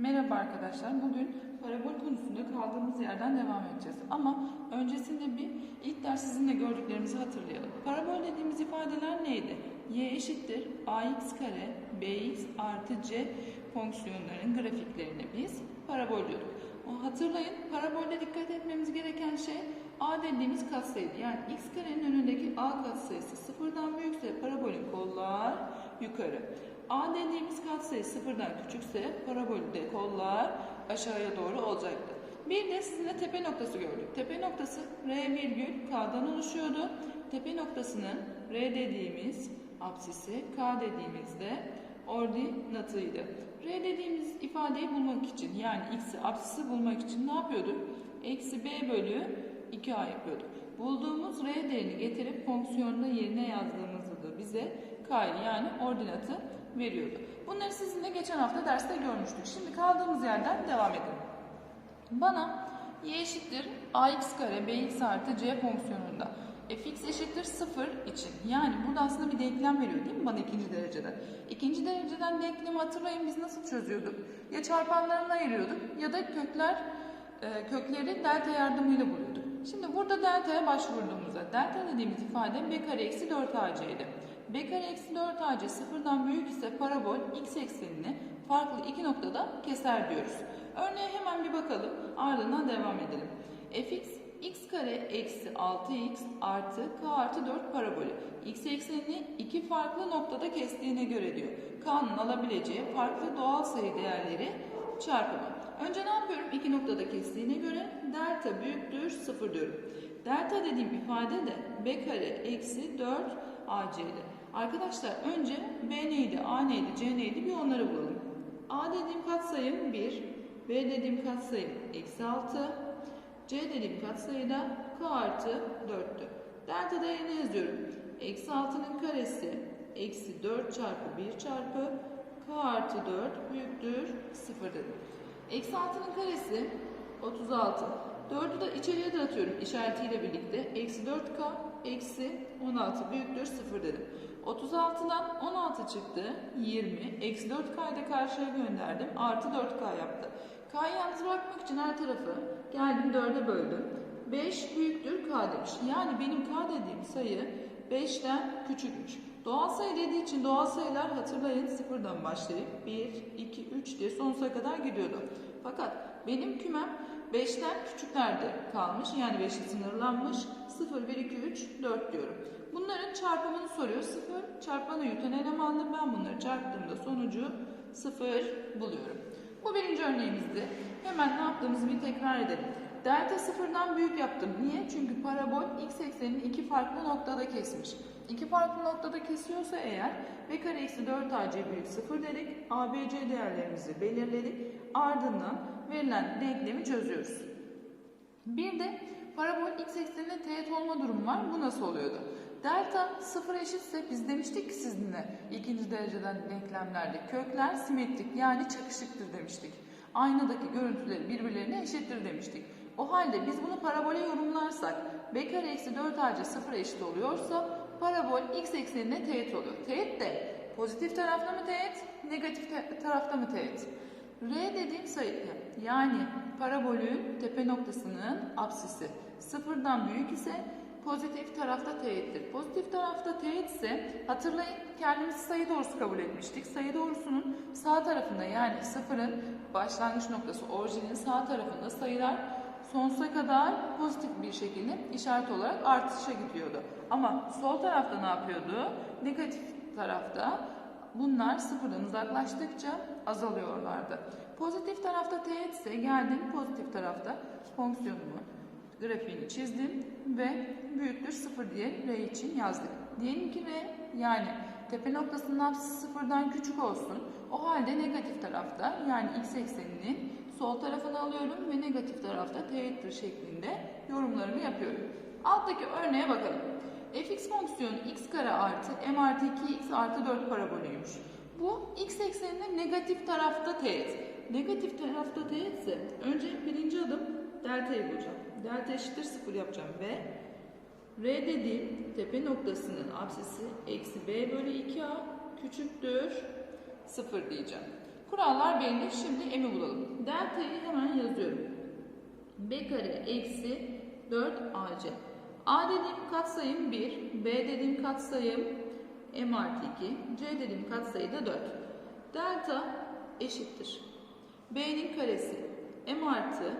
Merhaba arkadaşlar. Bugün parabol konusunda kaldığımız yerden devam edeceğiz. Ama öncesinde bir ilk ders sizinle gördüklerimizi hatırlayalım. Parabol dediğimiz ifadeler neydi? y eşittir ax kare bx artı c fonksiyonların grafiklerine biz parabol diyorduk. Hatırlayın parabolde dikkat etmemiz gereken şey a dediğimiz katsayıydı. Yani x karenin önündeki a katsayısı sıfırdan büyükse parabolün kollar yukarı. A dediğimiz katsayı sıfırdan küçükse parabolde kollar aşağıya doğru olacaktır. Bir de sizinle tepe noktası gördük. Tepe noktası R virgül K'dan oluşuyordu. Tepe noktasının R dediğimiz apsisi, K dediğimizde ordinatıydı. R dediğimiz ifadeyi bulmak için yani x'i apsisi bulmak için ne yapıyorduk? Eksi b bölü 2a yapıyorduk. Bulduğumuz R değerini getirip fonksiyonda yerine yazdığımızda da bize K'yı yani ordinatı veriyordu. Bunları sizinle geçen hafta derste görmüştük. Şimdi kaldığımız yerden devam edelim. Bana y eşittir ax kare bx artı c fonksiyonunda fx eşittir 0 için yani burada aslında bir denklem veriyor değil mi bana ikinci dereceden? İkinci dereceden denklemi hatırlayın biz nasıl çözüyorduk? Ya çarpanlarını ayırıyorduk ya da kökler e, kökleri delta yardımıyla buluyorduk. Şimdi burada delta'ya başvurduğumuzda delta dediğimiz ifade b kare eksi 4ac b kare eksi 4ac sıfırdan büyük ise parabol x eksenini farklı iki noktada keser diyoruz. Örneğe hemen bir bakalım ardından devam edelim. fx x kare eksi 6x artı k artı 4 parabolü x eksenini iki farklı noktada kestiğine göre diyor. k'nın alabileceği farklı doğal sayı değerleri çarpımı. Önce ne yapıyorum? İki noktada kestiğine göre delta büyüktür 0 diyorum. Delta dediğim ifade de b kare eksi 4 ac'di. Arkadaşlar önce b neydi, a neydi, c neydi bir onları bulalım. a dediğim katsayım 1, b dediğim katsayım eksi 6, c dediğim katsayı da k artı 4'tü. Delta değerini yazıyorum. Eksi 6'nın karesi eksi 4 çarpı 1 çarpı k artı 4 büyüktür 0 dedim. Eksi 6'nın karesi 36. 4'ü de içeriye dağıtıyorum işaretiyle birlikte. Eksi 4k eksi 16 büyüktür 0 dedim. 36'dan 16 çıktı 20. Eksi 4k'yı da karşıya gönderdim. Artı 4k yaptı. K'yı yalnız bırakmak için her tarafı geldim 4'e böldüm. 5 büyüktür k demiş. Yani benim k dediğim sayı 5'ten küçükmüş. Doğal sayı dediği için doğal sayılar hatırlayın sıfırdan başlayıp 1, 2, 3 diye sonsuza kadar gidiyordu. Fakat benim kümem 5'ten küçüklerde kalmış. Yani 5'le sınırlanmış. 0, 1, 2, 3, 4 diyorum. Bunların çarpımını soruyor. 0 çarpanı yutan elemanlı. Ben bunları çarptığımda sonucu 0 buluyorum. Bu birinci örneğimizdi. Hemen ne yaptığımızı bir tekrar edelim. Delta sıfırdan büyük yaptım. Niye? Çünkü parabol x eksenini iki farklı noktada kesmiş. İki farklı noktada kesiyorsa eğer b kare eksi 4 ac büyük 0 dedik. ABC değerlerimizi belirledik. Ardından verilen denklemi çözüyoruz. Bir de parabol x ekseninde teğet olma durumu var. Bu nasıl oluyordu? Delta sıfır eşitse biz demiştik ki sizinle ikinci dereceden denklemlerde kökler simetrik yani çakışıktır demiştik. Aynadaki görüntüleri birbirlerine eşittir demiştik. O halde biz bunu parabole yorumlarsak b kare eksi 4 ac sıfıra eşit oluyorsa parabol x eksenine teğet oluyor. Teğet de pozitif tarafta mı teğet, negatif tarafta mı teğet? R dediğim sayı yani parabolün tepe noktasının apsisi sıfırdan büyük ise pozitif tarafta teğettir. Pozitif tarafta teğet ise hatırlayın kendimiz sayı doğrusu kabul etmiştik. Sayı doğrusunun sağ tarafında yani sıfırın başlangıç noktası orijinin sağ tarafında sayılar sonsuza kadar pozitif bir şekilde işaret olarak artışa gidiyordu. Ama sol tarafta ne yapıyordu? Negatif tarafta bunlar sıfırdan uzaklaştıkça azalıyorlardı. Pozitif tarafta teğet ise geldim pozitif tarafta fonksiyonumu grafiğini çizdim ve büyüktür sıfır diye R için yazdık. Diyelim ki R yani tepe noktasının apsisi sıfırdan küçük olsun. O halde negatif tarafta yani x ekseninin sol tarafını alıyorum ve negatif tarafta teğettir şeklinde yorumlarımı yapıyorum. Alttaki örneğe bakalım. fx fonksiyonu x kare artı m artı 2x artı 4 parabolüymüş. Bu x ekseninin negatif tarafta teğet. Negatif tarafta teğetse önce birinci adım delta'yı bulacağım. Delta eşittir 0 yapacağım ve R dediğim tepe noktasının apsisi eksi b bölü 2a küçüktür 0 diyeceğim. Kurallar belli. Şimdi m'i bulalım. Delta'yı hemen yazıyorum. b kare eksi 4 ac. a dediğim katsayım 1, b dediğim katsayım m artı 2, c dediğim katsayı da 4. Delta eşittir. b'nin karesi m artı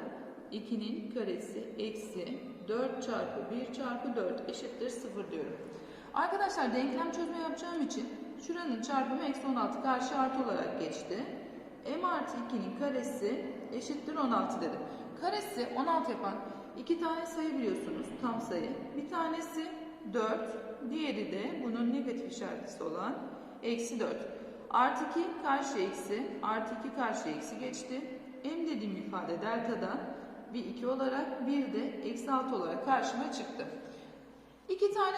2'nin karesi eksi 4 çarpı 1 çarpı 4 eşittir 0 diyorum. Arkadaşlar denklem çözme yapacağım için şuranın çarpımı eksi 16 karşı artı olarak geçti. m artı 2'nin karesi eşittir 16 dedim. Karesi 16 yapan iki tane sayı biliyorsunuz tam sayı. Bir tanesi 4, diğeri de bunun negatif işaretlisi olan eksi 4. Artı 2 karşı eksi, artı 2 karşı eksi geçti. m dediğim ifade delta'dan bir 2 olarak bir de eksi 6 olarak karşıma çıktı. İki tane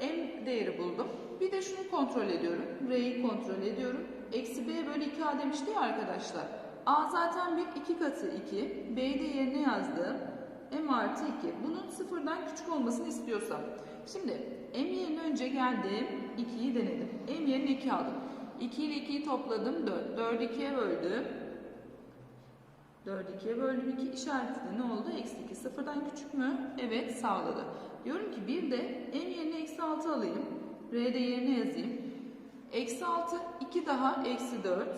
m, m değeri buldum. Bir de şunu kontrol ediyorum. R'yi kontrol ediyorum. Eksi b bölü 2a demişti ya arkadaşlar. a zaten bir 2 katı 2. b'yi de yerine yazdım. m artı 2. Bunun sıfırdan küçük olmasını istiyorsam. Şimdi m yerine önce geldim. 2'yi denedim. m yerine 2 aldım. 2 ile 2'yi topladım. 4. 4'ü 2'ye böldüm. 4'ü 2'ye böldüm. 2 işareti de ne oldu? Eksi 2. Sıfırdan küçük mü? Evet sağladı. Diyorum ki bir de m yerine eksi 6 alayım. R de yerine yazayım. Eksi 6, 2 daha eksi 4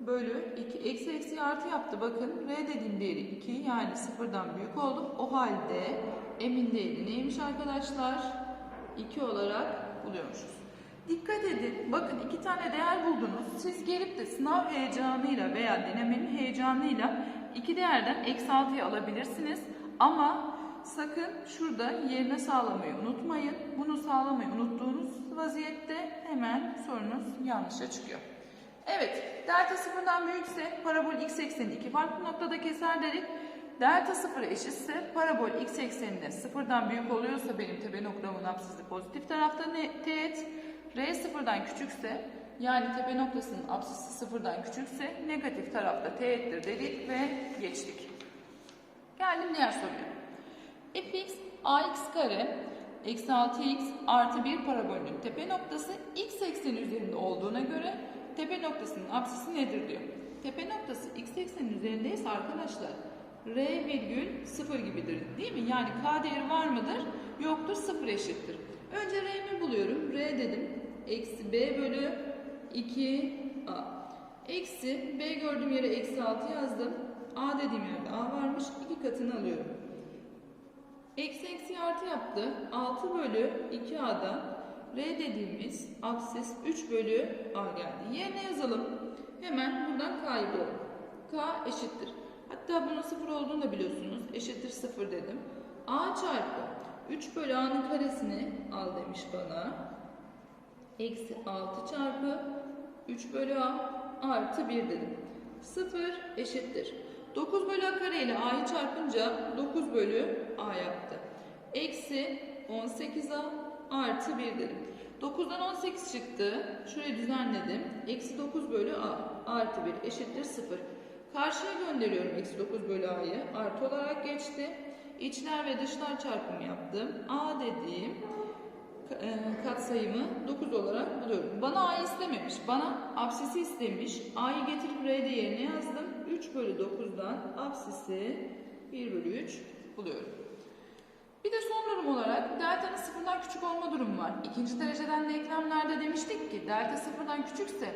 bölü 2. Eksi eksi artı yaptı. Bakın R dediğim değeri 2 yani sıfırdan büyük oldu. O halde m'in değeri neymiş arkadaşlar? 2 olarak buluyormuşuz. Dikkat edin. Bakın iki tane değer buldunuz. Siz gelip de sınav heyecanıyla veya denemenin heyecanıyla iki değerden eksi 6'yı alabilirsiniz. Ama sakın şurada yerine sağlamayı unutmayın. Bunu sağlamayı unuttuğunuz vaziyette hemen sorunuz yanlışa çıkıyor. Evet, delta sıfırdan büyükse parabol x ekseni iki farklı noktada keser dedik. Delta sıfıra eşitse parabol x ekseninde sıfırdan büyük oluyorsa benim tepe noktamın apsisi pozitif tarafta ne, teğet. R sıfırdan küçükse yani tepe noktasının apsisi sıfırdan küçükse negatif tarafta teğettir dedik ve geçtik. Geldim diğer soruya. fx ax kare eksi 6x artı 1 parabolünün tepe noktası x ekseni üzerinde olduğuna göre tepe noktasının apsisi nedir diyor. Tepe noktası x eksenin üzerindeyse arkadaşlar r virgül 0 gibidir değil mi? Yani k değeri var mıdır? Yoktur 0 eşittir. Önce r'mi buluyorum. r dedim. Eksi b bölü 2a. Eksi b gördüğüm yere eksi 6 yazdım. a dediğim yerde a varmış. 2 katını alıyorum. Eksi eksi artı yaptı. 6 bölü 2a'dan R dediğimiz absis 3 bölü A geldi. Yerine yazalım. Hemen buradan K'yı bulalım. K eşittir. Hatta bunun 0 olduğunu da biliyorsunuz. Eşittir 0 dedim. A çarpı 3 bölü A'nın karesini al demiş bana. Eksi 6 çarpı 3 bölü A artı 1 dedim. 0 eşittir. 9 bölü A kare ile A'yı çarpınca 9 bölü A yaptı. Eksi 18A artı 1 dedim. 9'dan 18 çıktı. Şurayı düzenledim. Eksi 9 bölü A artı 1 eşittir 0. Karşıya gönderiyorum eksi 9 bölü A'yı. Artı olarak geçti. İçler ve dışlar çarpımı yaptım. A dediğim katsayımı 9 olarak buluyorum. Bana A'yı istememiş. Bana absisi istemiş. A'yı getirip R değerine yazdım. 3 bölü 9'dan absisi 1 bölü 3 buluyorum. Bir de son durum olarak delta'nın sıfırdan küçük olma durumu var. İkinci dereceden denklemlerde demiştik ki delta sıfırdan küçükse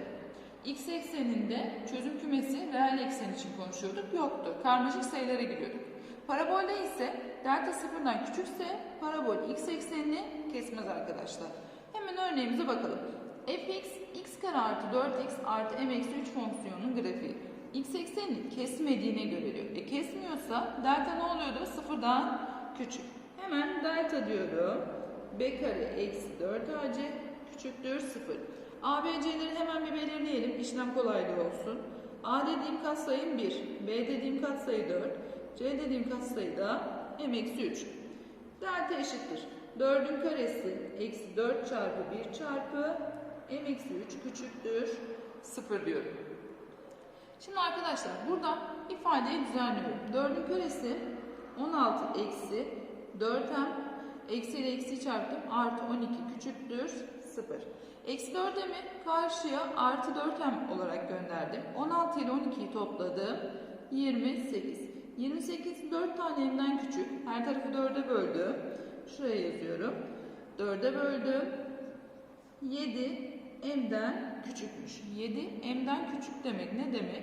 x ekseninde çözüm kümesi reel eksen için konuşuyorduk. Yoktu. Karmaşık sayılara giriyorduk. Parabolde ise delta sıfırdan küçükse parabol x eksenini kesmez arkadaşlar. Hemen örneğimize bakalım. fx x kare artı 4x artı m eksi 3 fonksiyonunun grafiği. x eksenini kesmediğine göre diyor. E kesmiyorsa delta ne oluyordu? Sıfırdan küçük. Hemen delta diyorum. B kare eksi 4 AC küçüktür 0. ABC'leri hemen bir belirleyelim. İşlem kolaylığı olsun. A dediğim katsayım 1. B dediğim katsayı 4. C dediğim katsayı da M eksi 3. Delta eşittir. 4'ün karesi eksi 4 çarpı 1 çarpı M eksi 3 küçüktür 0 diyorum. Şimdi arkadaşlar burada ifadeyi düzenliyorum. 4'ün karesi 16 eksi 4m eksi ile eksi çarptım artı 12 küçüktür 0. Eksi 4 mi karşıya artı 4m olarak gönderdim. 16 ile 12'yi topladım. 28. 28 4 tane m'den küçük. Her tarafı 4'e böldüm. Şuraya yazıyorum. 4'e böldüm. 7 m'den küçükmüş. 7 m'den küçük demek ne demek?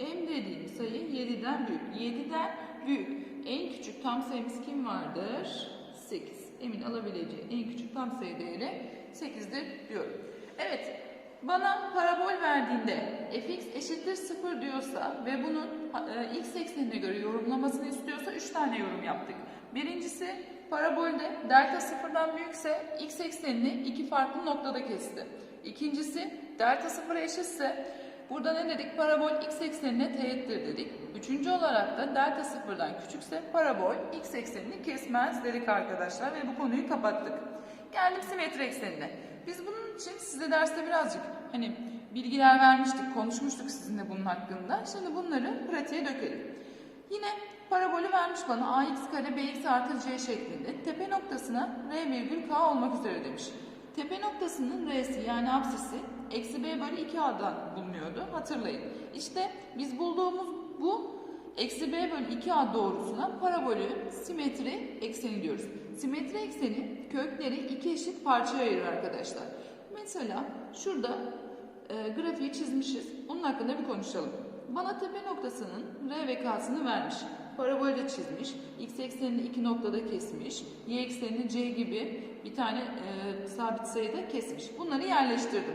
M dediğim sayı 7'den büyük. 7'den büyük. En küçük tam sayımız kim vardır? 8. M'in alabileceği en küçük tam sayı değeri 8'dir diyorum. Evet. Bana parabol verdiğinde fx eşittir 0 diyorsa ve bunun e, x eksenine göre yorumlamasını istiyorsa 3 tane yorum yaptık. Birincisi parabolde delta sıfırdan büyükse x eksenini iki farklı noktada kesti. İkincisi delta sıfıra eşitse burada ne dedik? Parabol x eksenine teğettir dedik. Üçüncü olarak da delta sıfırdan küçükse parabol x eksenini kesmez dedik arkadaşlar ve bu konuyu kapattık. Geldim simetri eksenine. Biz bunun için size derste birazcık hani bilgiler vermiştik, konuşmuştuk sizinle bunun hakkında. Şimdi bunları pratiğe dökelim. Yine parabolü vermiş bana ax kare bx artı c şeklinde. Tepe noktasına r virgül k olmak üzere demiş. Tepe noktasının r'si yani apsisi eksi b bölü 2a'dan bulunuyordu. Hatırlayın. İşte biz bulduğumuz bu eksi b bölü 2a doğrusuna parabolü simetri ekseni diyoruz. Simetri ekseni kökleri iki eşit parçaya ayırır arkadaşlar. Mesela şurada e, grafiği çizmişiz. Bunun hakkında bir konuşalım. Bana tepe noktasının R ve K'sını vermiş. Parabolü de çizmiş. X eksenini iki noktada kesmiş. Y eksenini C gibi bir tane e, sabit sayıda kesmiş. Bunları yerleştirdim.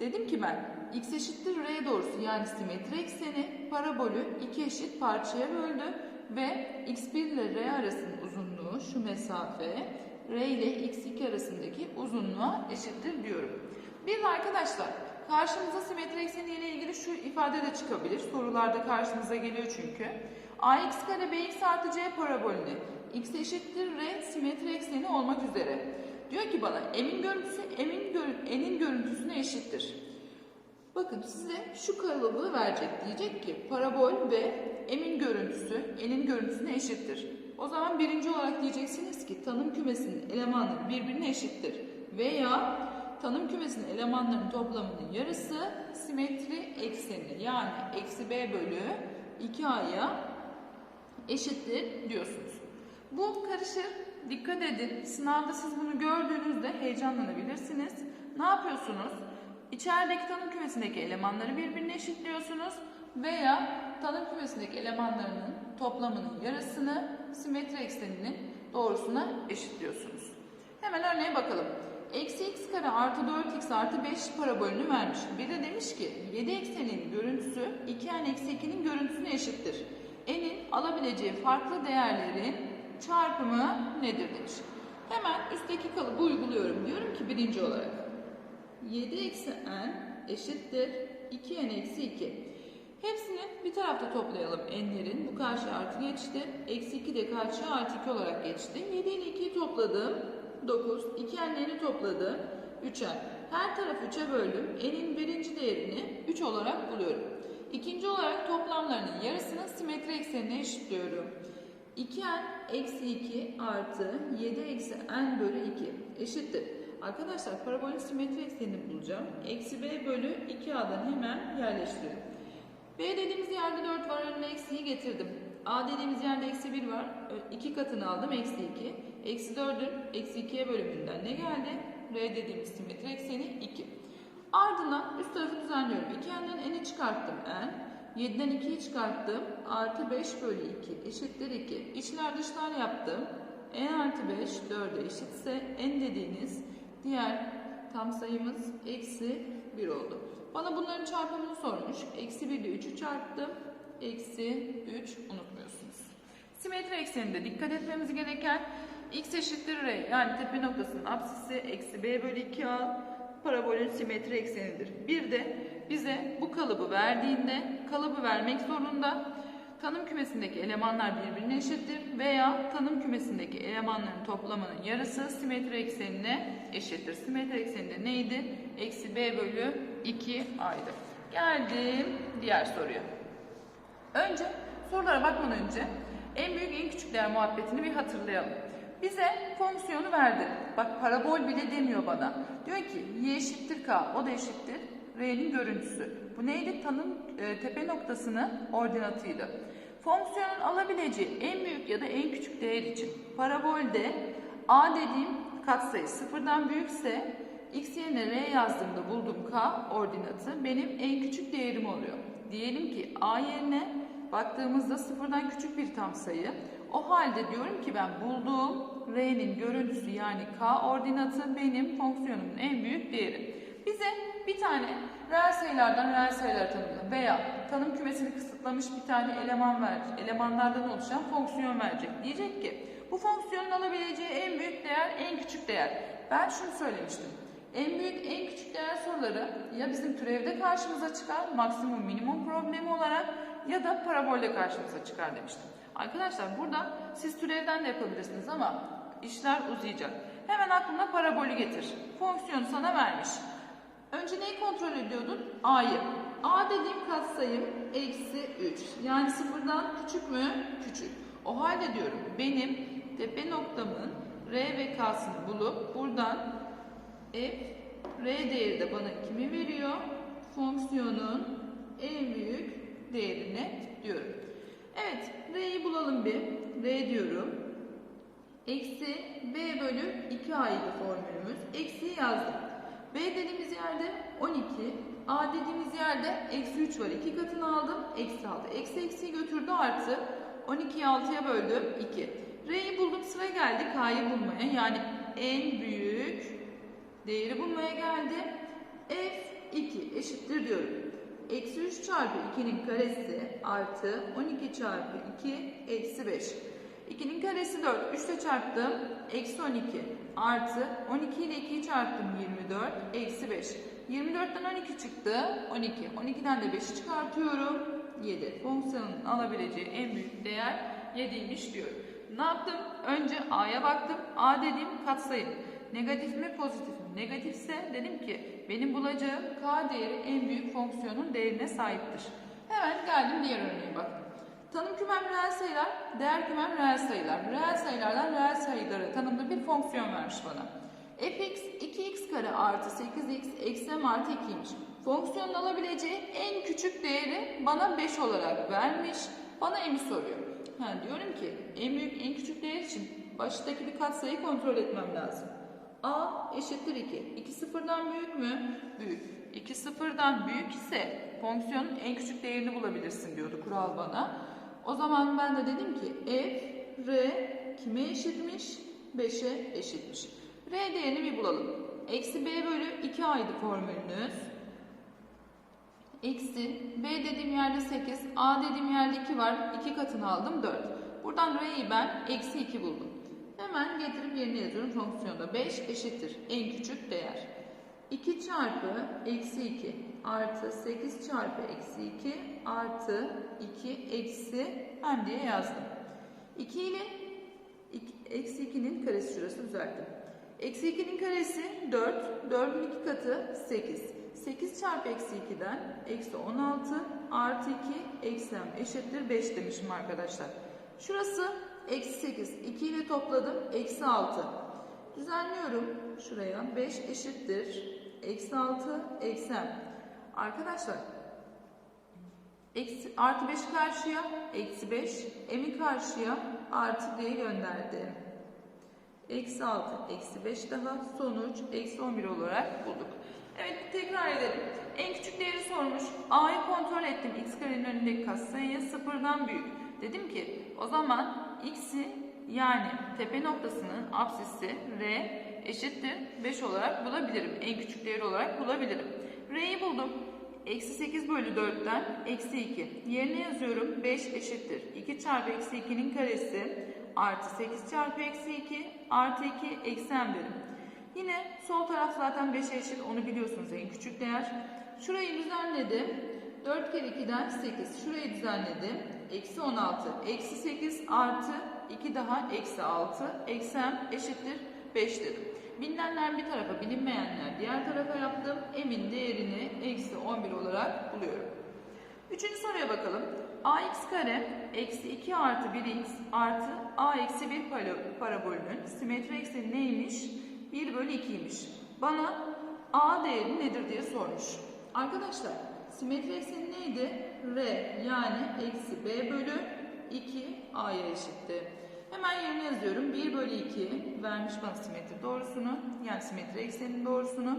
Dedim ki ben x eşittir r doğrusu yani simetri ekseni parabolü iki eşit parçaya böldü ve x1 ile r arasının uzunluğu şu mesafe r ile x2 arasındaki uzunluğa eşittir diyorum. Bir de arkadaşlar karşımıza simetri ekseni ile ilgili şu ifade de çıkabilir. Sorularda karşımıza geliyor çünkü. ax kare bx artı c parabolünü x eşittir r simetri ekseni olmak üzere. Diyor ki bana m'in görüntüsü m'in görü n'in görüntüsüne eşittir. Bakın size şu kalıbı verecek. Diyecek ki parabol ve m'in görüntüsü n'in görüntüsüne eşittir. O zaman birinci olarak diyeceksiniz ki tanım kümesinin elemanları birbirine eşittir. Veya tanım kümesinin elemanlarının toplamının yarısı simetri ekseni yani eksi b bölü 2a'ya eşittir diyorsunuz. Bu karışır. Dikkat edin. Sınavda siz bunu gördüğünüzde heyecanlanabilirsiniz. Ne yapıyorsunuz? İçerideki tanım kümesindeki elemanları birbirine eşitliyorsunuz veya tanım kümesindeki elemanlarının toplamının yarısını simetri ekseninin doğrusuna eşitliyorsunuz. Hemen örneğe bakalım. Eksi x kare artı 4x artı 5 parabolünü vermiş. Bir de demiş ki 7 eksenin görüntüsü 2n eksi 2'nin görüntüsüne eşittir. n'in alabileceği farklı değerlerin çarpımı nedir demiş. Hemen üstteki kalıbı uyguluyorum. Diyorum ki birinci olarak 7 eksi n eşittir 2n eksi 2. Hepsini bir tarafta toplayalım n'lerin. Bu karşı artı geçti. Eksi 2 de karşı artı 2 olarak geçti. 7 ile 2'yi topladım. 9. 2n'lerini topladım. 3n. Her tarafı 3'e böldüm. n'in birinci değerini 3 olarak buluyorum. İkinci olarak toplamlarının yarısını simetri eksenine eşitliyorum. 2n eksi 2 artı 7 eksi n bölü 2 eşittir. Arkadaşlar parabolün simetri eksenini bulacağım. Eksi b bölü 2a'dan hemen yerleştiriyorum. B dediğimiz yerde 4 var. Önüne eksiyi getirdim. a dediğimiz yerde eksi 1 var. 2 katını aldım. Eksi 2. Eksi 4'ün eksi 2'ye bölümünden ne geldi? r dediğimiz simetri ekseni 2. Ardından üst tarafı düzenliyorum. 2n'den n'i çıkarttım n. 7'den 2'yi çıkarttım. Artı 5 bölü 2 eşittir 2. İçler dışlar yaptım. n artı 5 4'e eşitse n dediğiniz diğer tam sayımız eksi 1 oldu. Bana bunların çarpımını sormuş. Eksi 1 ile 3'ü çarptım. Eksi 3 unutmuyorsunuz. Simetri ekseninde dikkat etmemiz gereken x eşittir r yani tepe noktasının apsisi eksi b bölü 2a parabolün simetri eksenidir. Bir de bize bu kalıbı verdiğinde kalıbı vermek zorunda tanım kümesindeki elemanlar birbirine eşittir veya tanım kümesindeki elemanların toplamının yarısı simetri eksenine eşittir. Simetri ekseninde neydi? Eksi b bölü 2 a'ydı. Geldim diğer soruya. Önce sorulara bakmadan önce en büyük en küçük değer muhabbetini bir hatırlayalım. Bize fonksiyonu verdi. Bak parabol bile demiyor bana. Diyor ki y eşittir k, o da eşittir r'nin görüntüsü. Bu neydi? Tanım e, tepe noktasının ordinatıydı. Fonksiyonun alabileceği en büyük ya da en küçük değer için parabolde a dediğim katsayı sıfırdan büyükse x yerine r yazdığımda bulduğum k ordinatı benim en küçük değerim oluyor. Diyelim ki a yerine baktığımızda sıfırdan küçük bir tam sayı. O halde diyorum ki ben bulduğum r'nin görüntüsü yani k ordinatı benim fonksiyonumun en büyük değeri. Bize bir tane reel sayılardan reel sayılar tanımla veya tanım kümesini kısıtlamış bir tane eleman ver, elemanlardan oluşan fonksiyon verecek. Diyecek ki bu fonksiyonun alabileceği en büyük değer, en küçük değer. Ben şunu söylemiştim. En büyük, en küçük değer soruları ya bizim türevde karşımıza çıkar, maksimum minimum problemi olarak ya da parabolde karşımıza çıkar demiştim. Arkadaşlar burada siz türevden de yapabilirsiniz ama işler uzayacak. Hemen aklına parabolü getir. Fonksiyonu sana vermiş. Önce neyi kontrol ediyordun? A'yı. A dediğim katsayım eksi 3. Yani sıfırdan küçük mü? Küçük. O halde diyorum benim tepe noktamın R ve K'sını bulup buradan f R değeri de bana kimi veriyor? Fonksiyonun en büyük değerini diyorum. Evet, R'yi bulalım bir. R diyorum. Eksi B bölü 2A'ydı formülümüz. Eksiyi yazdım. B dediğimiz yerde 12. A dediğimiz yerde eksi 3 var. 2 katını aldım. Eksi 6. Eksi eksiyi götürdü artı. 12'yi 6'ya böldüm. 2. R'yi buldum. Sıra geldi K'yı bulmaya. Yani en büyük değeri bulmaya geldi. F2 eşittir diyorum. Eksi 3 çarpı 2'nin karesi artı 12 çarpı 2 eksi 5. 2'nin karesi 4. 3 ile çarptım. Eksi 12 artı 12 ile 2'yi çarptım 24. Eksi 5. 24'ten 12 çıktı. 12. 12'den de 5'i çıkartıyorum. 7. Fonksiyonun alabileceği en büyük değer 7'ymiş diyorum. Ne yaptım? Önce A'ya baktım. A dediğim katsayım. Negatif mi pozitif mi? Negatifse dedim ki benim bulacağım K değeri en büyük fonksiyonun değerine sahiptir. Hemen geldim diğer örneğe baktım. Tanım kümem reel sayılar, değer kümem reel sayılar. Reel sayılardan reel sayıları tanımlı bir fonksiyon vermiş bana. fx 2x kare artı 8x eksi m artı 2'ymiş. Fonksiyonun alabileceği en küçük değeri bana 5 olarak vermiş. Bana m'i soruyor. Ha, diyorum ki en büyük en küçük değer için baştaki bir katsayıyı kontrol etmem lazım. A eşittir 2. 2 sıfırdan büyük mü? Büyük. 2 sıfırdan büyük ise fonksiyonun en küçük değerini bulabilirsin diyordu kural bana. O zaman ben de dedim ki f, r kime eşitmiş? 5'e eşitmiş. R değerini bir bulalım. Eksi b bölü 2 aydı formülünüz. Eksi b dediğim yerde 8, a dediğim yerde 2 var. 2 katını aldım 4. Buradan r'yi ben eksi 2 buldum. Hemen getirip yerine yazıyorum fonksiyonda. 5 eşittir en küçük değer. 2 çarpı eksi 2 artı 8 çarpı eksi 2 artı 2 eksi hem diye yazdım. 2 ile eksi 2'nin karesi şurası düzelttim. Eksi 2'nin karesi 4, 4'ün 2 katı 8. 8 çarpı eksi 2'den eksi 16 artı 2 eksi m eşittir 5 demişim arkadaşlar. Şurası eksi 8. 2 ile topladım eksi 6. Düzenliyorum şuraya 5 eşittir eksi 6 eksi m. Arkadaşlar eksi, artı 5 karşıya eksi 5 m'i karşıya artı diye gönderdim. Eksi 6, eksi 5 daha sonuç eksi 11 olarak bulduk. Evet tekrar edelim. En küçük değeri sormuş. A'yı kontrol ettim. X karenin önündeki katsayı sıfırdan büyük. Dedim ki o zaman x'i yani tepe noktasının apsisi r eşittir 5 olarak bulabilirim. En küçük değeri olarak bulabilirim. R'yi buldum. Eksi 8 bölü 4'ten eksi 2. Yerine yazıyorum 5 eşittir. 2 çarpı eksi 2'nin karesi artı 8 çarpı eksi 2 artı 2 eksi m. Yine sol taraf zaten 5'e eşit onu biliyorsunuz en küçük değer. Şurayı düzenledim. 4 kere 2'den 8. Şurayı düzenledim. Eksi 16. Eksi 8 artı 2 daha eksi 6. Eksi m eşittir 5 dedim. Bilinenler bir tarafa bilinmeyenler diğer tarafa yaptım. M'in değerini eksi 11 olarak buluyorum. Üçüncü soruya bakalım. ax kare eksi 2 artı 1x artı a eksi 1 para- parabolünün simetri ekseni neymiş? 1 bölü 2'ymiş. Bana a değeri nedir diye sormuş. Arkadaşlar simetri ekseni neydi? R yani eksi b bölü 2 a'ya eşitti. Hemen yerine yazıyorum. 1 bölü 2 vermiş bana simetri doğrusunu. Yani simetri eksenin doğrusunu.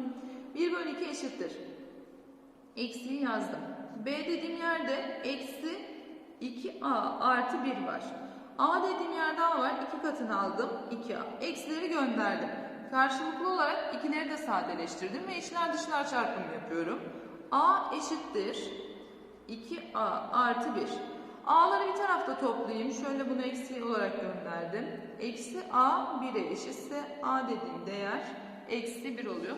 1 bölü 2 eşittir. Eksiği yazdım. B dediğim yerde eksi 2A artı 1 var. A dediğim yerde A var. 2 katını aldım. 2A. Eksileri gönderdim. Karşılıklı olarak ikileri de sadeleştirdim ve içler dışlar çarpımı yapıyorum. A eşittir 2A artı 1. A'ları bir tarafta toplayayım. Şöyle bunu eksi olarak gönderdim. Eksi A 1'e eşitse A dediğim değer eksi 1 oluyor.